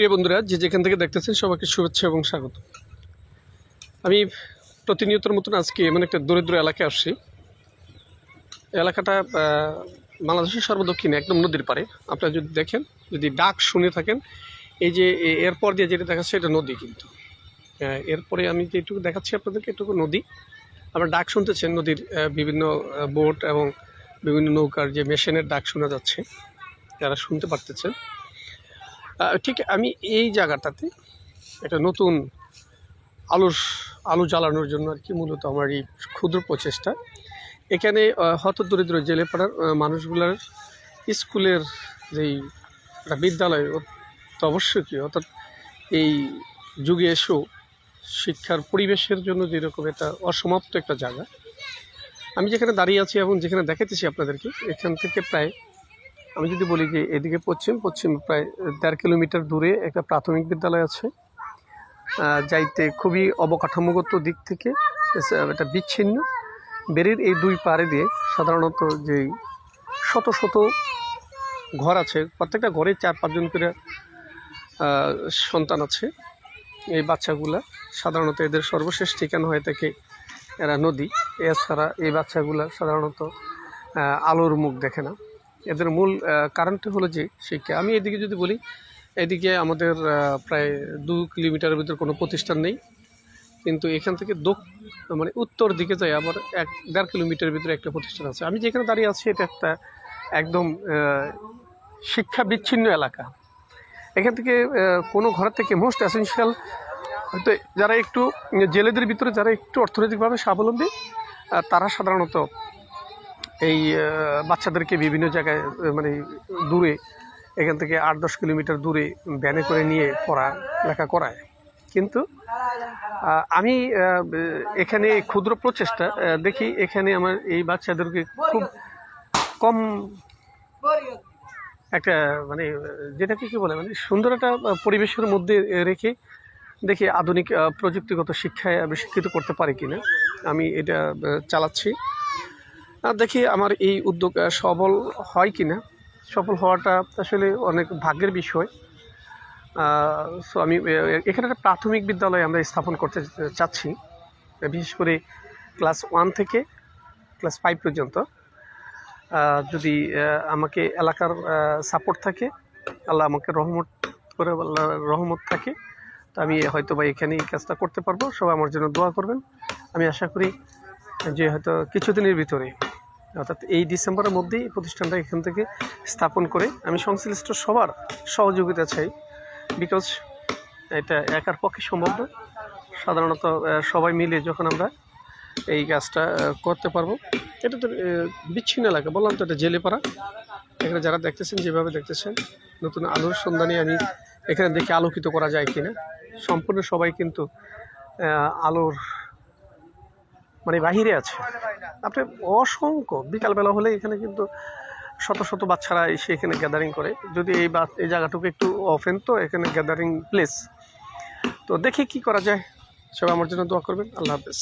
প্রিয় বন্ধুরা, যে যেখান থেকে দেখতেছেন সবাইকে শুভেচ্ছা এবং স্বাগত। আমি প্রতিনিয়তর মতন আজকে এমন একটা দরিদ্র এলাকায় আসছি। এলাকাটা বাংলাদেশের সর্বদক্ষিণে, একদম নদীর পারে আপনারা যদি দেখেন, যদি ডাক শুনে থাকেন, এই যে এরপর দিয়ে যেটা দেখাচ্ছে, এটা নদী কিন্তু। এরপরে আমি যেটুকু দেখাচ্ছি আপনাদেরকে, এটুকু নদী। আপনারা ডাক শুনতেছেন, নদীর বিভিন্ন বোট এবং বিভিন্ন নৌকার যে মেশিনের ডাক শোনা যাচ্ছে, যারা শুনতে পারতেছেন। ঠিক আমি এই জায়গাটাতে একটা নতুন আলোর, আলো জ্বালানোর জন্য আর কি মূলত আমার এই ক্ষুদ্র প্রচেষ্টা। এখানে হত দরিদ্র জেলে পাড়ার মানুষগুলার স্কুলের যেই একটা বিদ্যালয় তো অবশ্যই অর্থাৎ এই যুগে এসেও শিক্ষার পরিবেশের জন্য যেরকম একটা অসমাপ্ত একটা জায়গা। আমি যেখানে দাঁড়িয়ে আছি এবং যেখানে দেখাতেছি আপনাদেরকে, এখান থেকে প্রায় আমি যদি বলি যে এদিকে পশ্চিম পশ্চিম প্রায় দেড় কিলোমিটার দূরে একটা প্রাথমিক বিদ্যালয় আছে যাইতে খুবই অবকাঠামোগত দিক থেকে এটা বিচ্ছিন্ন। বেরির এই দুই পাড়ে দিয়ে সাধারণত যেই শত শত ঘর আছে, প্রত্যেকটা ঘরে চার পাঁচজন করে সন্তান আছে। এই বাচ্চাগুলা সাধারণত এদের সর্বশেষ ঠিকানা হয়ে থাকে এরা নদী। এছাড়া এই বাচ্চাগুলা সাধারণত আলোর মুখ দেখে না। এদের মূল কারণটি হলো যে শিক্ষা। আমি এদিকে যদি বলি, এদিকে আমাদের প্রায় দু কিলোমিটারের ভিতরে কোনো প্রতিষ্ঠান নেই। কিন্তু এখান থেকে দক মানে উত্তর দিকে যাই আবার এক, দেড় কিলোমিটারের ভিতরে একটা প্রতিষ্ঠান আছে। আমি যেখানে দাঁড়িয়ে আছি, এটা একটা একদম শিক্ষা বিচ্ছিন্ন এলাকা। এখান থেকে কোনো ঘর থেকে মোস্ট এসেনশিয়াল হয়তো যারা একটু জেলেদের ভিতরে, যারা একটু অর্থনৈতিকভাবে স্বাবলম্বী তারা সাধারণত এই বাচ্চাদেরকে বিভিন্ন জায়গায় মানে দূরে, এখান থেকে আট দশ কিলোমিটার দূরে ভ্যানে করে নিয়ে পড়া, লেখা করায়। কিন্তু আমি এখানে ক্ষুদ্র প্রচেষ্টা দেখি এখানে আমার এই বাচ্চাদেরকে খুব কম একটা মানে যেটাকে কি বলে মানে সুন্দর একটা পরিবেশের মধ্যে রেখে দেখি আধুনিক প্রযুক্তিগত শিক্ষায় আমি শিক্ষিত করতে পারি কিনা। আমি এটা চালাচ্ছি। দেখি আমার এই উদ্যোগ সফল হয় কি না সফল হওয়াটা আসলে অনেক ভাগ্যের বিষয়। সো আমি এখানে একটা প্রাথমিক বিদ্যালয় আমরা স্থাপন করতে চাচ্ছি, বিশেষ করে ক্লাস ওয়ান থেকে ক্লাস ফাইভ পর্যন্ত। যদি আমাকে এলাকার সাপোর্ট থাকে, আল্লাহ আমাকে রহমত করে রহমত থাকে, তো আমি হয়তো বা এখানে এই কাজটা করতে পারব। সবাই আমার জন্য দোয়া করবেন। আমি আশা করি যে হয়তো কিছুদিনের ভিতরে অর্থাৎ এই ডিসেম্বরের মধ্যেই প্রতিষ্ঠানটা এখান থেকে স্থাপন করে আমি সংশ্লিষ্ট সবার সহযোগিতা চাই। বিকজ এটা একার পক্ষে সম্ভব না সাধারণত সবাই মিলে যখন আমরা এই কাজটা করতে পারব, এটা তো বিচ্ছিন্ন এলাকা। বললাম তো এটা জেলেপাড়া। এখানে যারা দেখতেছেন, যেভাবে দেখতেছেন, নতুন আলোর সন্ধানে আমি এখানে দেখে আলোকিত করা যায় কিনা। সম্পূর্ণ সবাই কিন্তু আলোর মানে বাহিরে আছে। আপনি অসংখ্য, বিকালবেলা হলে এখানে কিন্তু শত শত বাচ্চারা এসে এখানে গ্যাদারিং করে। যদি এই বা, এই জায়গাটুকু একটু অফেন তো এখানে গ্যাদারিং প্লেস তো দেখি কি করা যায়। সবাই আমার জন্য দোয়া করবেন। আল্লাহ হাফেজ।